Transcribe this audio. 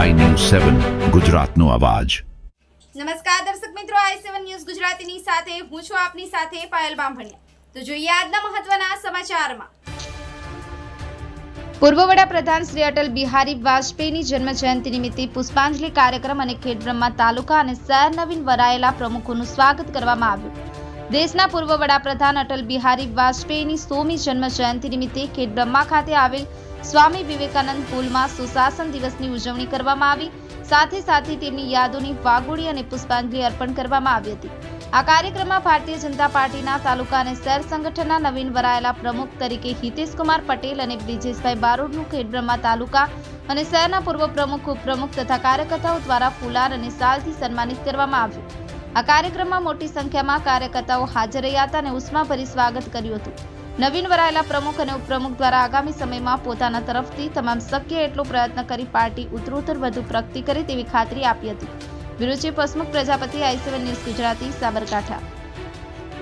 સેવન ગુજરાતનો અવાજ. નમસ્કાર દર્શક મિત્રો આઈ સેવન ન્યૂઝ ગુજરાતીની સાથે હું છું આપની સાથે પાયલ બામભણિયા. તો જોઈએ આજના મહત્વના સમાચારમાં. પૂર્વ વડાપ્રધાન શ્રી અટલ બિહારી વાજપેયીની જન્મ જયંતિ નિમિત્તે પુષ્પાંજલિ કાર્યક્રમ અને ખેડબ્રહ્મા તાલુકા અને શહેર નવીન વરાયેલા પ્રમુખોનું સ્વાગત કરવામાં આવ્યું. દેશના પૂર્વ વડાપ્રધાન અટલ બિહારી વાજપેયીની સોમી જન્મ જયંતિ નિમિત્તે ખેડબ્રહ્મા ખાતે આવેલ સ્વામી વિવેકાનંદ પુલમાં સુશાસન દિવસની ઉજવણી કરવામાં આવી. સાથે સાથે તેમની યાદોની વાગોળી અને પુષ્પાંજલિ અર્પણ કરવામાં આવી હતી. આ કાર્યક્રમમાં ભારતીય જનતા પાર્ટીના તાલુકા અને શહેર સંગઠનના નવીન વરાયેલા પ્રમુખ તરીકે હિતેશકુમાર પટેલ અને બ્રિજેશભાઈ બારોડનું ખેડબ્રહ્મા તાલુકા અને શહેરના પૂર્વ પ્રમુખ, ઉપપ્રમુખ તથા કાર્યકર્તાઓ દ્વારા ફુલાર અને શાલથી સન્માનિત કરવામાં આવ્યું. આ કાર્યક્રમમાં મોટી સંખ્યામાં કાર્યકર્તાઓ હાજર રહ્યા હતા અને ઉષ્માભરી સ્વાગત કર્યું હતું. નવીન વરાયેલા પ્રમુખ અને ઉપપ્રમુખ દ્વારા આગામી સમયમાં પોતાના તરફથી તમામ શક્ય એટલો પ્રયત્ન કરી પાર્ટી ઉત્તરોત્તર વધુ પ્રગતિ કરે તેવી ખાતરી આપી હતી. વિરુચિ પસમુખ પ્રજાપતિ આઈ ન્યૂઝ ગુજરાતી, સાબરકાંઠા.